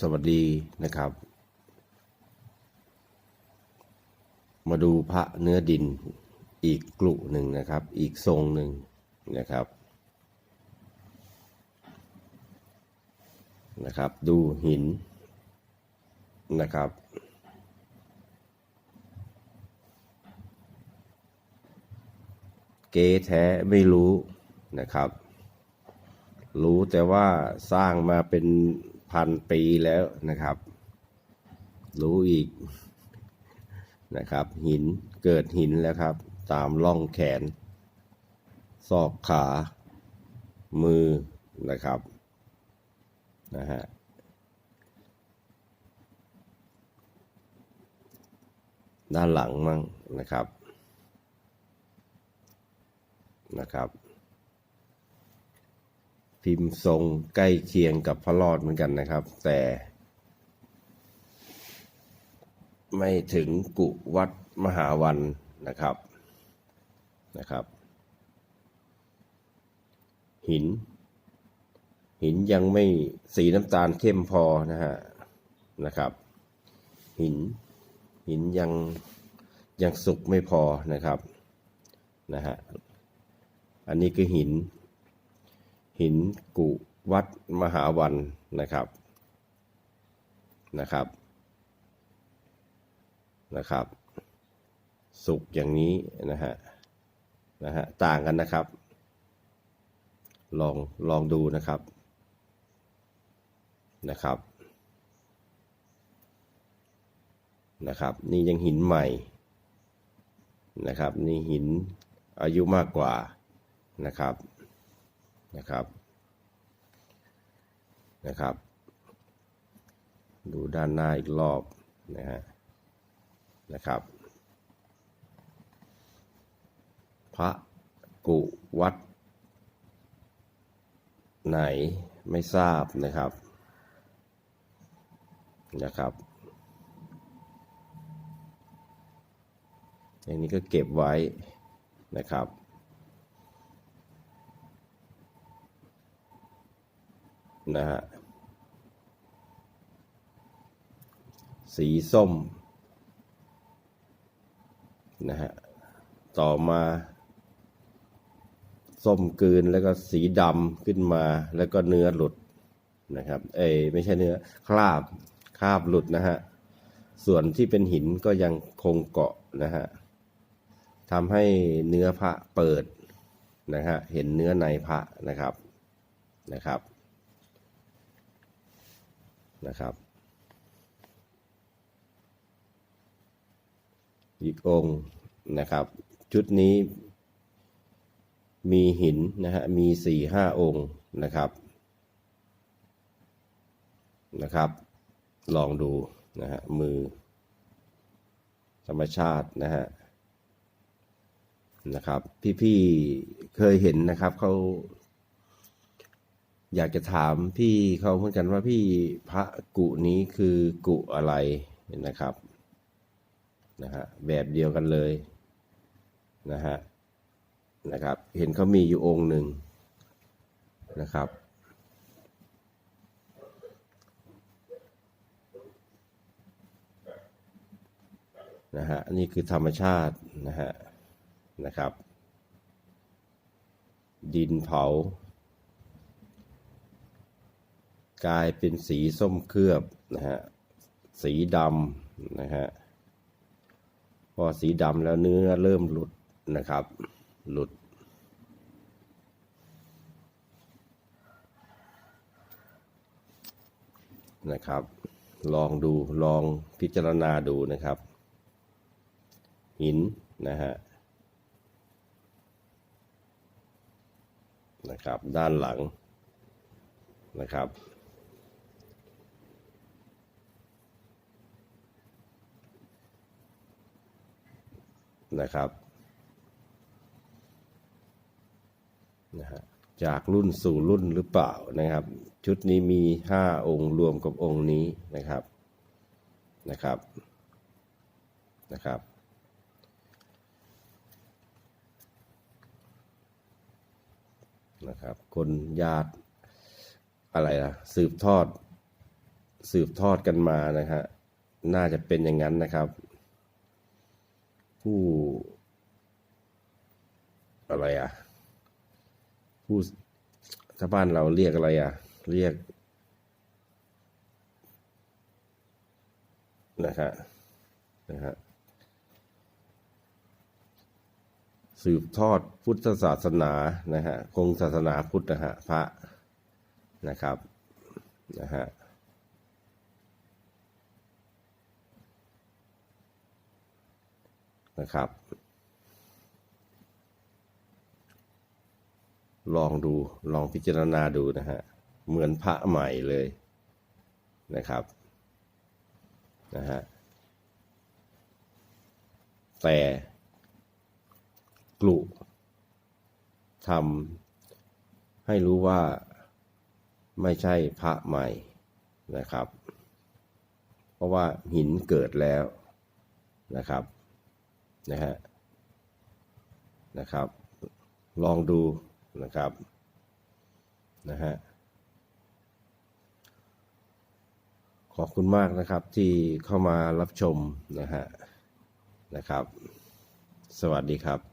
สวัสดีนะครับ มาดูพระเนื้อดินอีกกลุ่หนึ่งนะครับ อีกทรงหนึ่งนะครับนะครับ ดูหินนะครับ เกแท้ไม่รู้นะครับ รู้แต่ว่าสร้างมาเป็น พันปีแล้วนะครับ รู้อีกนะครับ หินเกิดหินแล้วครับ ตามร่องแขน ซอกขา มือนะครับนะฮะด้านหลังมั่งนะครับนะครับ พิมพ์ทรงใกล้เคียงกับพระรอดเหมือนกันนะครับ แต่ ไม่ถึงกุวัดมหาวันนะครับนะครับ หิน หินยังไม่สีน้ำตาลเข้มพอนะฮะนะครับ หินหินยังยังสุกไม่พอนะครับนะฮะอันนี้คือหิน หินกุวัดมหาวันนะครับนะครับนะครับ สุกอย่างนี้นะฮะนะฮะต่างกันนะครับ ลองลองดูนะครับนะครับนะครับ นี่ยังหินใหม่นะครับ นี่หินอายุมากกว่านะครับ นะครับนะครับ ดูด้านหน้าอีกรอบนะฮะนะครับ พระกุวัด ไหนไม่ทราบนะครับนะครับอย่างนี้ก็เก็บไว้นะครับ นะฮะสีส้มนะฮะต่อมาส้มกลืนแล้วก็สีดำขึ้นมาแล้วก็เนื้อหลุดนะครับ เอ้ไม่ใช่เนื้อคราบคราบหลุดนะฮะส่วนที่เป็นหินก็ยังคงเกาะนะฮะทำให้เนื้อพระเปิดนะฮะเห็นเนื้อในพระนะครับนะครับ นะครับ อีกองค์นะครับ ชุดนี้มีหินนะฮะมีสี่ห้าองค์นะครับนะครับ ลองดูนะฮะมือ ธรรมชาตินะฮะนะครับ พี่ๆเคยเห็นนะครับเขา อยากจะถามพี่เขาเหมือนกันว่าพี่พระกุนี้คือกุอะไรนะครับนะฮะแบบเดียวกันเลยนะฮะนะครับ เห็นเขามีอยู่องค์หนึ่งนะครับ นะฮะนี่คือธรรมชาตินะฮะนะครับ ดินเผา กลายเป็นสีส้มเคลือบนะฮะสีดำนะฮะพอสีดำแล้วเนื้อเริ่มหลุดนะครับ หลุด นะครับ ลองดูลองพิจารณาดูนะครับ หินนะฮะนะครับ ด้านหลังนะครับ นะครับนะฮะจากรุ่นสู่รุ่นหรือเปล่านะครับ ชุดนี้มีห้าองค์รวมกับองค์นี้นะครับนะครับนะครับ นะครับ คนญาติอะไรล่ะ สืบทอด สืบทอดกันมานะฮะน่าจะเป็นอย่างนั้นนะครับ ผู้ อะไรอะ ผู้ถ้าบ้านเราเรียกอะไรอะ เรียกนะฮะนะฮะสืบทอดพุทธศาสนานะฮะคงศาสนาพุทธนะฮะพระนะครับนะฮะ นะครับ ลองดูลองพิจารณาดูนะฮะเหมือนพระใหม่เลยนะครับนะฮะแต่กลุทำให้รู้ว่าไม่ใช่พระใหม่นะครับ เพราะว่าหินเกิดแล้วนะครับ นะฮะนะครับ ลองดูนะครับนะฮะขอบคุณมากนะครับที่เข้ามารับชมนะฮะนะครับ สวัสดีครับ